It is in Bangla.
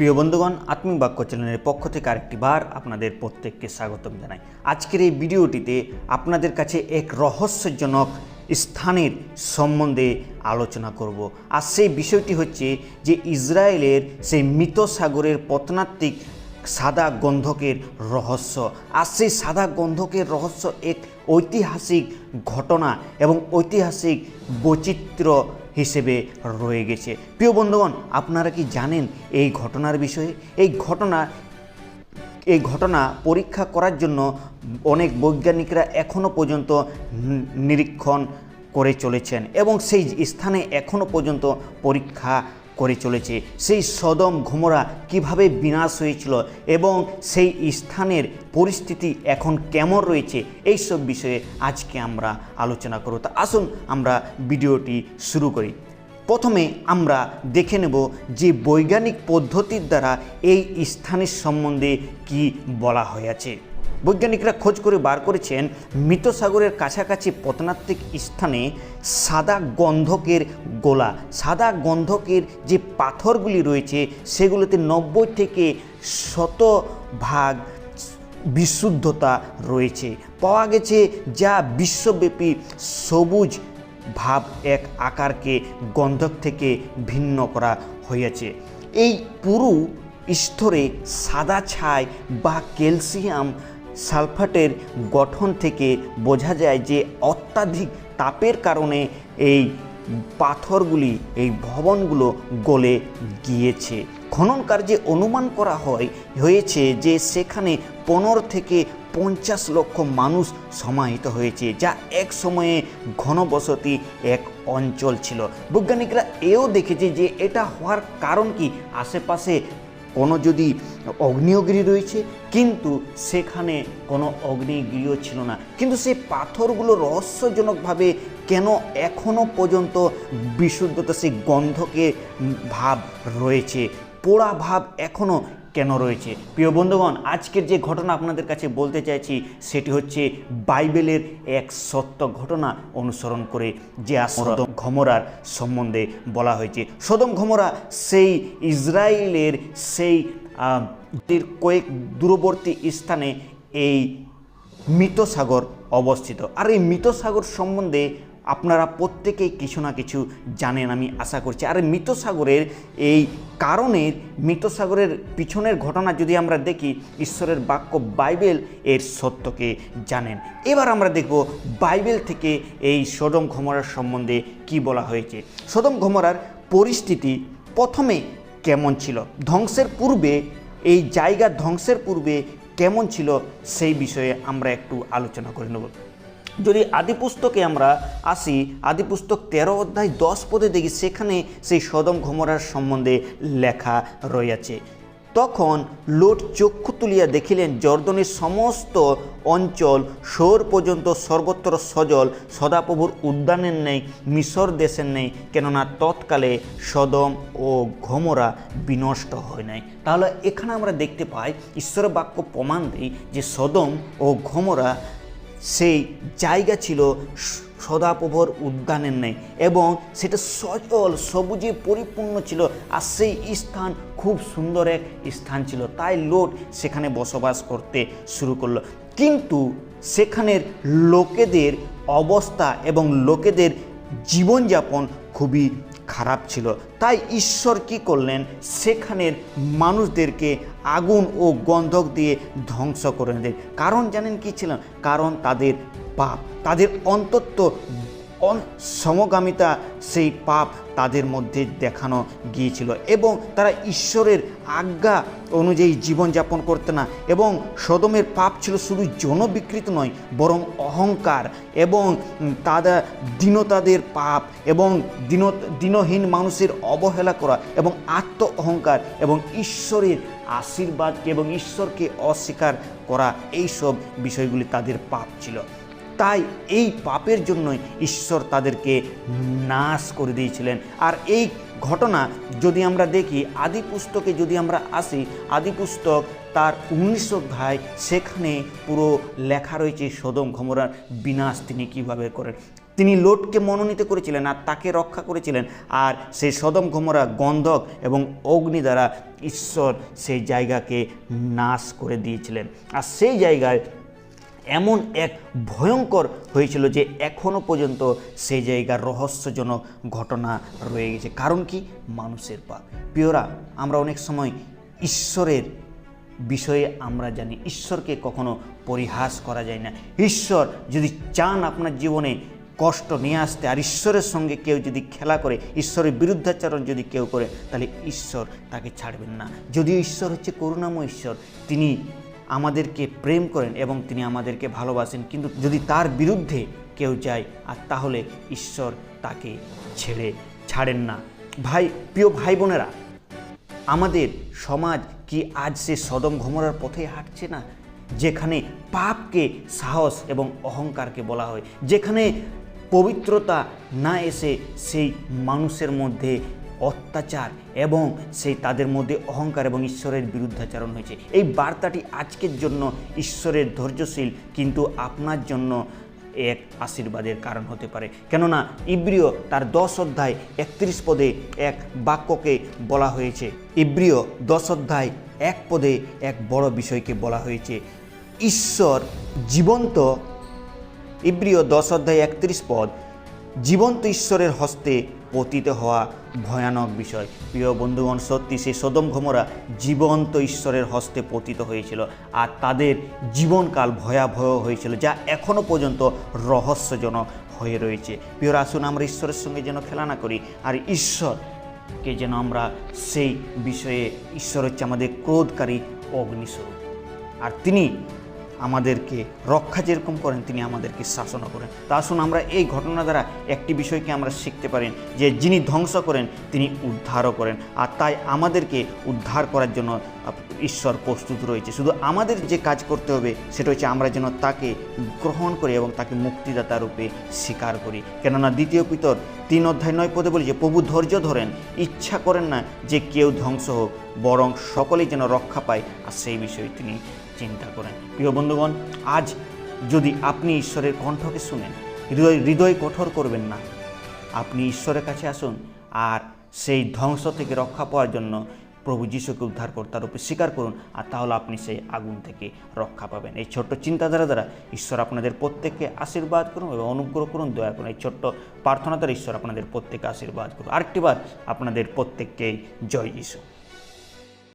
প্রিয় বন্ধুগণ, আত্মিক বাক্য চ্যানেলের পক্ষ থেকে আরেকটি বার আপনাদের প্রত্যেককে স্বাগতম জানাই। আজকের এই ভিডিওটিতে আপনাদের কাছে এক রহস্যজনক স্থানের সম্বন্ধে আলোচনা করব। আর সেই বিষয়টি হচ্ছে যে ইসরায়েলের সেই মৃত সাগরের পতনাত্মিক সাদা গন্ধকের রহস্য। আর সেই সাদা গন্ধকের রহস্য এক ঐতিহাসিক ঘটনা এবং ঐতিহাসিক বৈচিত্র্য হিসেবে রয়ে গেছে। প্রিয় বন্ধুগণ, আপনারা কি জানেন এই ঘটনার বিষয়ে? এই ঘটনা এই ঘটনা পরীক্ষা করার জন্য অনেক বৈজ্ঞানিকরা এখনও পর্যন্ত নিরীক্ষণ করে চলেছেন এবং সেই স্থানে এখনও পর্যন্ত পরীক্ষা করে চলেছে। সেই সদম ঘুমরা কীভাবে বিনাশ হয়েছিল এবং সেই স্থানের পরিস্থিতি এখন কেমন রয়েছে এই সব বিষয়ে আজকে আমরা আলোচনা করব। তা আসুন আমরা ভিডিওটি শুরু করি। প্রথমে আমরা দেখে নেব যে বৈজ্ঞানিক পদ্ধতির দ্বারা এই স্থানের সম্বন্ধে কি বলা হয়েছে। বৈজ্ঞানিকরা খোঁজ করে বার করেছেন মৃত সাগরের কাছাকাছি পতনাত্মিক স্থানে সাদা গন্ধকের গোলা। সাদা গন্ধকের যে পাথরগুলি রয়েছে, সেগুলোতে নব্বই থেকে শত ভাগ বিশুদ্ধতা রয়েছে। পাওয়া গেছে যা বিশ্বব্যাপী সবুজ ভাব এক আকারকে গন্ধক থেকে ভিন্ন করা হয়েছে। এই পুরু স্তরে সাদা ছাই বা ক্যালসিয়াম সালফাটের গঠন থেকে বোঝা যায় যে অত্যাধিক তাপের কারণে এই পাথরগুলি, এই ভবনগুলো গলে গিয়েছে। খনন কার্যে অনুমান করা হয়, হয়েছে যে সেখানে পনেরো থেকে পঞ্চাশ লক্ষ মানুষ সমাহিত হয়েছে, যা এক সময়ে ঘনবসতি এক অঞ্চল ছিল। বৈজ্ঞানিকরা এও দেখেছে যে এটা হওয়ার কারণ কি? আশেপাশে কোনো যদি অগ্নিয়গিরি রয়েছে, কিন্তু সেখানে কোনো অগ্নিগৃহ ছিল না। কিন্তু সেই পাথরগুলো রহস্যজনকভাবে কেন এখনও পর্যন্ত বিশুদ্ধতা সেই গন্ধকে ভাব রয়েছে? পোড়া ভাব এখনও কেন রয়েছে? প্রিয় বন্ধুগণ, আজকের যে ঘটনা আপনাদের কাছে বলতে চাইছি, সেটি হচ্ছে বাইবেলের এক সত্য ঘটনা অনুসরণ করে যে সদম ঘমরার সম্বন্ধে বলা হয়েছে। সদম ঘমরা সেই ইসরায়েলের সেই কয়েক দূরবর্তী স্থানে এই মৃত সাগর অবস্থিত। আর এই মৃত সাগর সম্বন্ধে আপনারা প্রত্যেকেই কিছু না কিছু জানেন, আমি আশা করছি। আর এই মৃত সাগরের এই কারণের, মৃতসাগরের পিছনের ঘটনা যদি আমরা দেখি, ঈশ্বরের বাক্য বাইবেল এর সত্যকে জানেন। এবার আমরা দেখব বাইবেল থেকে এই সদম ঘমরার সম্বন্ধে কি বলা হয়েছে। সদম ঘমরার পরিস্থিতি প্রথমে কেমন ছিল? ধ্বংসের পূর্বে, এই জায়গা ধ্বংসের পূর্বে কেমন ছিল, সেই বিষয়ে আমরা একটু আলোচনা করে নেব। যদি আদিপুস্তকে আমরা আসি আদিপুস্তক তেরো অধ্যায় দশ পদে দেখি সেখানে সেই সদম ঘমরার সম্বন্ধে লেখা রয়েছে। তখন লোট চক্ষু তুলিয়া দেখিলেন, জর্দনের সমস্ত অঞ্চল শোর পর্যন্ত সর্বত্র সজল, সদাপ্রভুর উদ্যানের নেই মিশর দেশের নেই কেননা তৎকালে সদম ও ঘমরা বিনষ্ট হয় নাই। তাহলে এখানে আমরা দেখতে পাই ঈশ্বরের বাক্য প্রমাণ দেয় যে সদম ও ঘমরা সেই জায়গা ছিল সদাপ্রভর উদ্যানের নেই এবং সেটা সজল সবুজে পরিপূর্ণ ছিল আর সেই স্থান খুব সুন্দর এক স্থান ছিল। তাই লোট সেখানে বসবাস করতে শুরু করল। কিন্তু সেখানের লোকেদের অবস্থা এবং লোকেদের জীবনযাপন খুবই খারাপ ছিল। তাই ঈশ্বর কি করলেন? সেখানের মানুষদেরকে আগুন ও গন্ধক দিয়ে ধ্বংস করে দেন কারণ জানেন কি ছিলেন? কারণ তাদের পাপ, তাদের অন্তত অন- সমগামিতা সেই পাপ তাদের মধ্যে দেখানো গিয়েছিল এবং তারা ঈশ্বরের আজ্ঞা অনুযায়ী জীবনযাপন করতে না এবং সদমের পাপ ছিল শুধু জনবিকৃত নয়, বরং অহংকার এবং তাদের দীনতাদের পাপ এবং দীন, দীনহীন মানুষের অবহেলা করা এবং আত্ম অহংকার এবং ঈশ্বরের আশীর্বাদকে এবং ঈশ্বরকে অস্বীকার করা এইসব বিষয়গুলি তাদের পাপ ছিল। তাই এই পাপের জন্যই ঈশ্বর তাদেরকে নাশ করে দিয়েছিলেন। আর এই ঘটনা যদি আমরা দেখি, আদি পুস্তকে যদি আমরা আসি, আদি পুস্তক তার উনিশ অধ্যায়, সেখানে পুরো লেখা রয়েছে সদম ঘমরার বিনাশ তিনি কীভাবে করেন। তিনি লোটকে মনোনীত করেছিলেন আর তাকে রক্ষা করেছিলেন। আর সেই সদম ঘমরা গন্ধক এবং অগ্নি দ্বারা ঈশ্বর সেই জায়গাকে নাশ করে দিয়েছিলেন। আর সেই জায়গায় এমন এক ভয়ঙ্কর হয়েছিল যে এখনও পর্যন্ত সেই জায়গার রহস্যজনক ঘটনা রয়ে গেছে। কারণ কি? মানুষের পাপ। প্রিয়রা, আমরা অনেক সময় ঈশ্বরের বিষয়ে আমরা জানি, ঈশ্বরকে কখনো পরিহাস করা যায় না। ঈশ্বর যদি চান আপনার জীবনে কষ্ট নিয়ে আসতে, আর ঈশ্বরের সঙ্গে কেউ যদি খেলা করে, ঈশ্বরের বিরুদ্ধাচরণ যদি কেউ করে, তাহলে ঈশ্বর তাকে ছাড়বেন না। যদিও ঈশ্বর হচ্ছে করুণাময় ঈশ্বর, তিনি আমাদেরকে প্রেম করেন এবং তিনি আমাদেরকে ভালোবাসেন। কিন্তু যদি তার বিরুদ্ধে কেউ যায়, আর তাহলে ঈশ্বর তাকে ছেড়ে ছাড়েন না। ভাই, প্রিয় ভাই বোনেরা আমাদের সমাজ কি আজ সে সদম ঘমরার পথে হাঁটছে না? যেখানে পাপকে সাহস এবং অহংকারকে বলা হয়, যেখানে পবিত্রতা না এসে সেই মানুষের মধ্যে অত্যাচার এবং সেই তাদের মধ্যে অহংকার এবং ঈশ্বরের বিরুদ্ধাচরণ হয়েছে। এই বার্তাটি আজকের জন্য ঈশ্বরের ধৈর্যশীল কিন্তু আপনার জন্য এক আশীর্বাদের কারণ হতে পারে। কেননা ইব্রিয় তার দশ অধ্যায় একত্রিশ পদে এক বাক্যকে বলা হয়েছে। ইব্রিয় দশ অধ্যায় এক পদে এক বড় বিষয়কে বলা হয়েছে। ঈশ্বর জীবন্ত, ইব্রিয় দশ অধ্যায় একত্রিশ পদ, জীবন্ত ঈশ্বরের হস্তে পতিত হওয়া ভয়ানক বিষয়। প্রিয় বন্ধুগণ, সত্যি সেই সদম ঘমরা জীবন্ত ঈশ্বরের হস্তে পতিত হয়েছিল আর তাদের জীবনকাল ভয়াবহ হয়েছিল, যা এখনও পর্যন্ত রহস্যজনক হয়ে রয়েছে। প্রিয় আসুন আমরা ঈশ্বরের সঙ্গে যেন খেলা না করি আর ঈশ্বরকে যেন আমরা সেই বিষয়ে ঈশ্বর হচ্ছে আমাদের ক্রোধকারী অগ্নিস্বরূপ। আর তিনি আমাদেরকে রক্ষা যেরকম করেন, তিনি আমাদেরকে শাসনও করেন। তা আসুন আমরা এই ঘটনা দ্বারা একটি বিষয়কে আমরা শিখতে পারেন, যে যিনি ধ্বংস করেন, তিনি উদ্ধারও করেন। আর তাই আমাদেরকে উদ্ধার করার জন্য ঈশ্বর প্রস্তুত রয়েছে। শুধু আমাদের যে কাজ করতে হবে, সেটা হচ্ছে আমরা যেন তাকে গ্রহণ করি এবং তাকে মুক্তিদাতা রূপে স্বীকার করি। কেননা দ্বিতীয় পিতর তিন অধ্যায় নয় পদে বলি যে, প্রভু ধৈর্য ধরেন, ইচ্ছা করেন না যে কেউ ধ্বংস হোক, বরং সকলেই যেন রক্ষা পায়। আর সেই বিষয়ে তিনি চিন্তা করেন। প্রিয় বন্ধুগণ, আজ যদি আপনি ঈশ্বরের কণ্ঠকে শুনেন, হৃদয় হৃদয় কঠোর করবেন না। আপনি ঈশ্বরের কাছে আসুন, আর সেই ধ্বংস থেকে রক্ষা পাওয়ার জন্য প্রভু যিশুকে তার রূপে স্বীকার করুন, আর তাহলে আপনি সেই আগুন থেকে রক্ষা পাবেন। এই ছোট্ট চিন্তাধারা দ্বারা ঈশ্বর আপনাদের প্রত্যেককে আশীর্বাদ করুন এবং অনুগ্রহ করুন, দয়া করুন। এই ছোট্ট প্রার্থনা দ্বারা ঈশ্বর আপনাদের প্রত্যেককে আশীর্বাদ করুন। আরেকটি বার আপনাদের প্রত্যেককেই জয় যিশু।